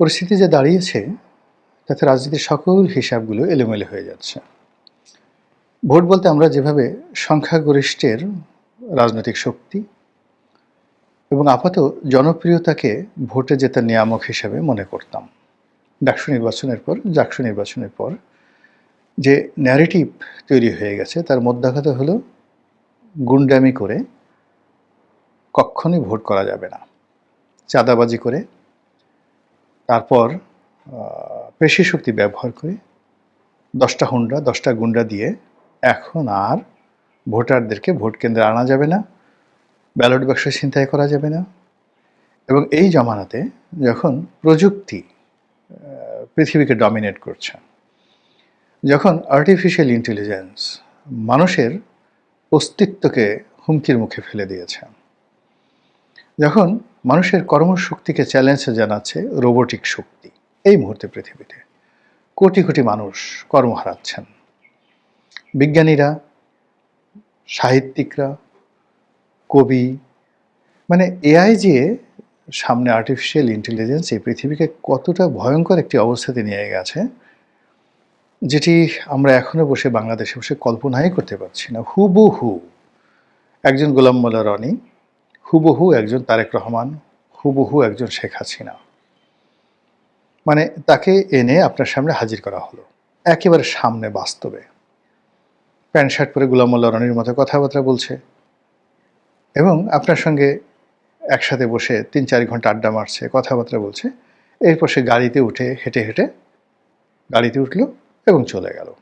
পরিস্থিতি যে দাঁড়িয়েছে, তাতে রাজনীতির সকল হিসাবগুলো এলোমেলো হয়ে যাচ্ছে। ভোট বলতে আমরা যেভাবে সংখ্যাগরিষ্ঠের রাজনৈতিক শক্তি এবং আপাত জনপ্রিয়তাকে ভোটে জেতার নিয়ামক হিসেবে মনে করতাম। ডাকসু নির্বাচনের পর, জাকসু নির্বাচনের পর যে ন্যারেটিভ তৈরি হয়ে গেছে, তার মধ্যাঘাত হলো গুন্ডামি করে কখনই ভোট করা যাবে না। চাঁদাবাজি করে তারপর পেশি শক্তি ব্যবহার করে দশটা হুন্ডা, দশটা গুন্ডা দিয়ে এখন আর ভোটারদেরকে ভোট কেন্দ্রে আনা যাবে না, ব্যালট বাক্স ছিনতাই করা যাবে না এবং এই জমানাতে যখন প্রযুক্তি পৃথিবীকে ডমিনেট করছে, যখন আর্টিফিশিয়াল ইন্টেলিজেন্স মানুষের অস্তিত্বকে হুমকির মুখে ফেলে দিয়েছে, যখন মানুষের কর্মশক্তিকে চ্যালেঞ্জ জানাচ্ছে রোবোটিক শক্তি। এই মুহূর্তে পৃথিবীতে কোটি কোটি মানুষ কর্ম হারাচ্ছেন। বিজ্ঞানীরা, সাহিত্যিকরা, কবি মানে এআই যে সামনে আর্টিফিশিয়াল ইন্টেলিজেন্স এই পৃথিবীকে কতটা ভয়ঙ্কর একটি অবস্থাতে নিয়ে গেছে, যেটি আমরা এখনও বসে বাংলাদেশে বসে কল্পনাই করতে পারছি না। হুবহু। একজন গোলাম মোল্লা রনি হুবহু একজন তারেক রহমান, হুবহু একজন শেখ হাসিনা। মানে তাকে এনে আপনার সামনে হাজির করা হলো। একেবারে সামনে বাস্তবে। প্যান্ট শার্ট পরে গোলাম মোল্লা রনির মতো কথাবার্তা বলছে। এবং আপনার সঙ্গে একসাথে বসে তিন চার ঘণ্টা আড্ডা মারছে, কথাবার্তা বলছে। এরপর সে গাড়িতে উঠে, হেঁটে হেঁটে গাড়িতে উঠল এবং চলে গেল।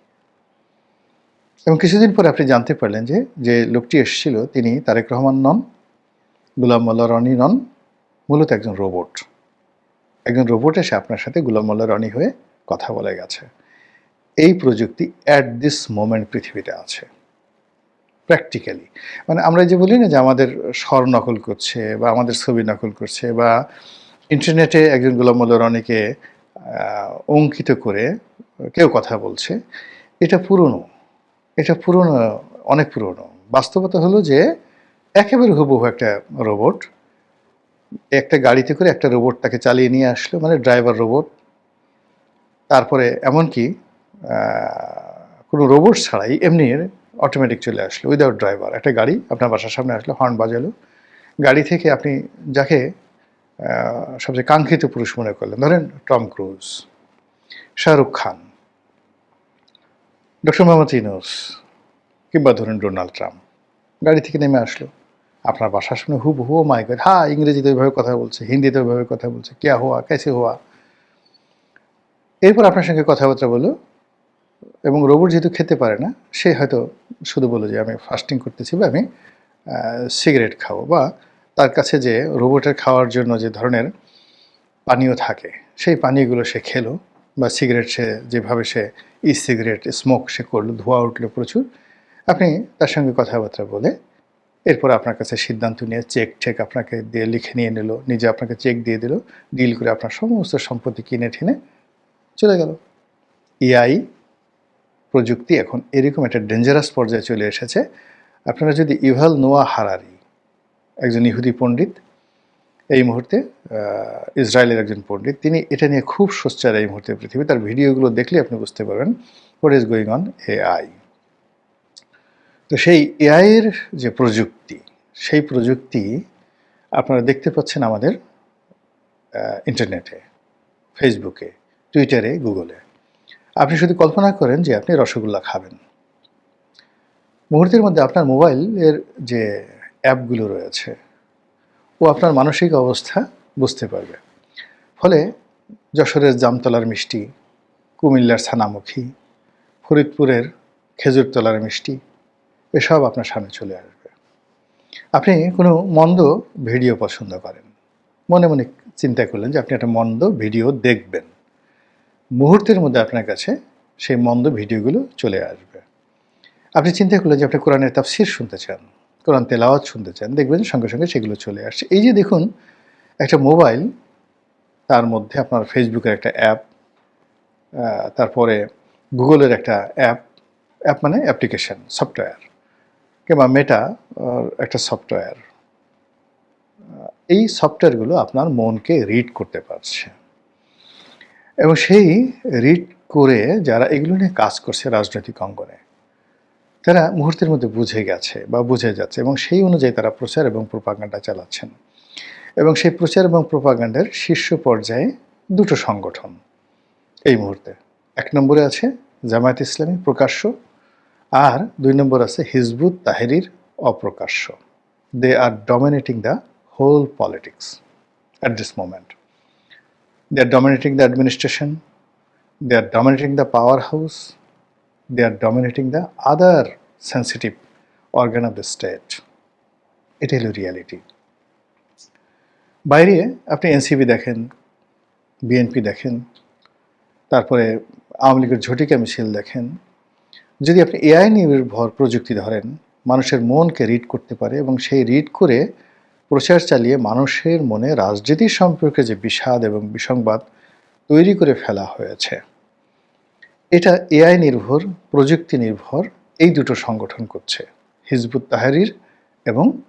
এবং কিছুদিন পর আপনি জানতে পারলেন যে যে লোকটি এসেছিল, তিনি তারেক রহমান নন। গুলাম মোল্লা রনি নন, মূলত একজন রোবট। একজন রোবট এসে আপনার সাথে গুলাম মোল্লা রনি হয়ে কথা বলে গেছে। এই প্রযুক্তি অ্যাট দিস মোমেন্ট পৃথিবীতে আছে। প্র্যাকটিক্যালি মানে আমরা যে বলি না যে আমাদের স্বর নকল করছে বা আমাদের ছবি নকল করছে বা ইন্টারনেটে একজন গোলাম মোল্লা রনিকে অঙ্কিত করে কেউ কথা বলছে, এটা পুরনো। এটা পুরনো, অনেক পুরনো। বাস্তবতা হলো যে একেবারে হুবহু একটা রোবট একটা গাড়িতে করে একটা রোবট তাকে চালিয়ে নিয়ে আসলো মানে ড্রাইভার রোবট তারপরে এমনকি কোনো রোবট ছাড়াই এমনি অটোমেটিক চলে আসলো উইদাউট ড্রাইভার একটা গাড়ি আপনার বাসার সামনে আসলো হর্ন বাজালো। গাড়ি থেকে আপনি যাকে সবচেয়ে কাঙ্ক্ষিত পুরুষ মনে করলেন, ধরেন Tom Cruise, Shahrukh Khan, doctor Mohammad Yunus, কিংবা ধরুন ডোনাল্ড ট্রাম্প। গাড়ি থেকে নেমে আসলো। আপনার বাসার শুনে হুব হু মাই গড হ্যাঁ ইংরেজিতে ওইভাবে কথা বলছে, হিন্দিতে ওইভাবে কথা বলছে ক্যা হওয়া, কেসে হওয়া। এরপর আপনার সঙ্গে কথাবার্তা বলল এবং রোবট যেহেতু খেতে পারে না, সে হয়তো শুধু বলল যে, আমি ফাস্টিং করতেছি বা আমি সিগারেট খাব বা তার কাছে যে রোবটের খাওয়ার জন্য যে ধরনের পানীয় থাকে, সেই পানীয়গুলো সে খেলো বা সিগারেট সে, যেভাবে সে ই সিগারেট স্মোক সে করল, ধোঁয়া উঠল প্রচুর। আপনি তার সঙ্গে কথাবার্তা বলে এরপর আপনার কাছে সিদ্ধান্ত নিয়ে চেক ঠেক আপনাকে দিয়ে লিখে নিয়ে নিল, নিজে আপনাকে চেক দিয়ে দিল, ডিল করে আপনার সমস্ত সম্পত্তি কিনে ঠিনে চলে গেল। এআই প্রযুক্তি এখন এরকম একটা ডেঞ্জারাস পর্যায়ে চলে এসেছে। আপনারা যদি ইভাল নোয়া হারারি, একজন ইহুদি পণ্ডিত, এই মুহূর্তে ইসরায়েলের একজন পণ্ডিত, তিনি এটা নিয়ে খুব সোচ্চার এই মুহূর্তে পৃথিবী তার ভিডিওগুলো দেখলে আপনি বুঝতে পারবেন what is going on AI তো সেই এআইয়ের যে প্রযুক্তি, সেই প্রযুক্তি আপনারা দেখতে পাচ্ছেন আমাদের ইন্টারনেটে ফেসবুকে টুইটারে গুগলে আপনি শুধু কল্পনা করেন যে আপনি রসগোল্লা খাবেন। মুহূর্তের মধ্যে আপনার মোবাইলের যে অ্যাপগুলো রয়েছে, ও আপনার মানসিক অবস্থা বুঝতে পারবে। ফলে যশোরের জামতলার মিষ্টি, কুমিল্লার ছানামুখী, ফরিদপুরের খেজুরতলার মিষ্টি এসব আপনার সামনে চলে আসবে। আপনি কোনো মন্দ ভিডিও পছন্দ করেন। মনে মনে চিন্তা করলেন যে আপনি একটা মন্দ ভিডিও দেখবেন। মুহূর্তের মধ্যে আপনার কাছে সেই মন্দ ভিডিওগুলো চলে আসবে। আপনি চিন্তা করলেন যে আপনি কোরআনের তাফসির শুনতে চান, কোরআন তেলাওয়াত শুনতে চান, দেখবেন সঙ্গে সঙ্গে সেগুলো চলে আসছে। এই যে দেখুন, একটা মোবাইল, তার মধ্যে আপনার ফেসবুকের একটা অ্যাপ তারপরে গুগলের একটা অ্যাপ অ্যাপ মানে অ্যাপ্লিকেশন, সফটওয়্যার। কিংবা মেটা একটা সফটওয়্যার এই সফটওয়্যারগুলো আপনার মনকে রিড করতে পারছে। এবং সেই রিড করে যারা এগুলো নিয়ে কাজ করছে রাজনৈতিক অঙ্গনে, তারা মুহূর্তের মধ্যে বুঝে গেছে বা বুঝে যাচ্ছে এবং সেই অনুযায়ী তারা প্রচার এবং প্রপাগান্ডা চালাচ্ছেন। এবং সেই প্রচার এবং প্রপাগান্ডার শীর্ষ পর্যায়ে দুটো সংগঠন এই মুহূর্তে। এক নম্বরে আছে জামায়াত ইসলামী প্রকাশ্য আর দুই নম্বর আছে Hizb ut তাহেরির অপ্রকাশ্য। They are dominating the whole politics at this moment they are dominating the administration they are dominating the power house they are dominating the other sensitive organ of the state. এটা হলো reality বাইরে আপনি NCP দেখেন, BNP দেখেন, তারপরে আওয়ামী লীগের ঝটিকা মিছিল দেখেন যদি আপনি এআই নির্ভর প্রযুক্তি ধরেন, মানুষের মনকে রিড করতে পারে এবং সেই রিড করে প্রচার চালিয়ে মানুষের মনে রাজনীতি সম্পর্কে যে বিষাদ এবং বিসংবাদ তৈরি করে ফেলা হয়েছে। এটা এআই নির্ভর, প্রযুক্তি নির্ভর, এই দুটো সংগঠন করছে, হিজবুত তাহারির এবং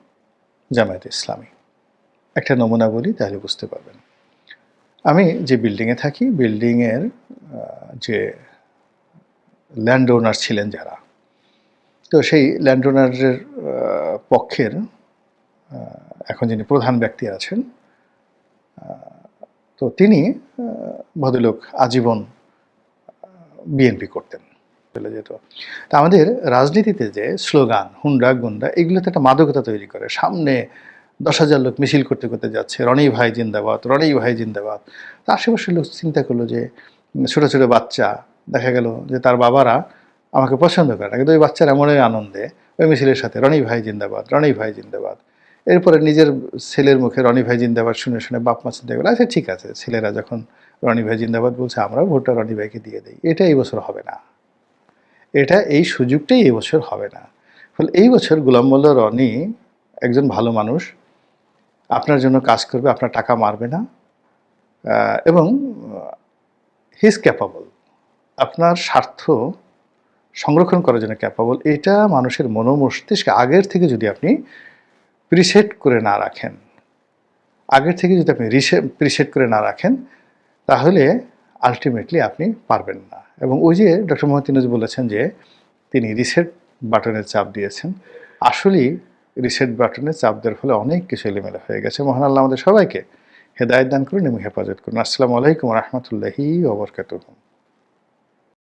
জামায়াত ইসলামী। একটা নমুনা বলি, তাহলে বুঝতে পারবেন। আমি যে বিল্ডিংয়ে থাকি বিল্ডিংয়ের যে ল্যান্ড ওনার ছিলেন যারা। তো সেই ল্যান্ড ওনারের পক্ষের এখন যিনি প্রধান ব্যক্তি আছেন তো তিনি ভদ্রলোক আজীবন বিএনপি করতেন। চলে যেত। তা আমাদের রাজনীতিতে যে স্লোগান, হুন্ডা, গুন্ডা, এগুলোতে একটা মাদকতা তৈরি করে। সামনে দশ হাজার লোক মিছিল করতে করতে যাচ্ছে, রনি ভাই জিন্দাবাদ, রনি ভাই জিন্দাবাদ। তা আশেপাশের লোক চিন্তা করল যে ছোটো ছোট ছোট বাচ্চা দেখা গেল যে তার বাবারা আমাকে পছন্দ করে না। কিন্তু ওই বাচ্চারা এমনই আনন্দে ওই মিছিলের সাথে, রনি ভাই জিন্দাবাদ, রনি ভাই জিন্দাবাদ। এরপরে নিজের ছেলের মুখে রনি ভাই জিন্দাবাদ শুনে শুনে বাপ মা চিন্তা করল আচ্ছা ঠিক আছে, ছেলেরা যখন রনি ভাই জিন্দাবাদ বলছে আমরা ভোটটা রনি ভাইকে দিয়ে দিই। এটা এই বছর হবে না। এটা এই সুযোগটাই এই বছর হবে না। ফলে এই বছর গোলাম মোল্লা রনি একজন ভালো মানুষ, আপনার জন্য কাজ করবে, আপনার টাকা মারবে না এবং হিজ ক্যাপাবল আপনার স্বার্থ সংরক্ষণ করার জন্য ক্যাপাবল এটা মানুষের মনোমস্তিষ্কে আগের থেকে যদি আপনি প্রিসেট করে না রাখেন, আগের থেকে যদি আপনি রিসে প্রিসেট করে না রাখেন, তাহলে আলটিমেটলি আপনি পারবেন না। এবং ওই যে ডক্টর মোহাম্মদ তিনুজ বলেছেন যে, তিনি রিসেট বাটনের চাপ দিয়েছেন। আসলেই রিসেট বাটনে চাপ দেওয়ার ফলে অনেক কিছু এলোমেলো হয়ে গেছে। মহান আল্লাহ আমাদের সবাইকে হেদায়ত দান করুন এবং হেফাজত করুন। আসসালামু আলাইকুম রহমতুল্লাহি ওবরকাতুহ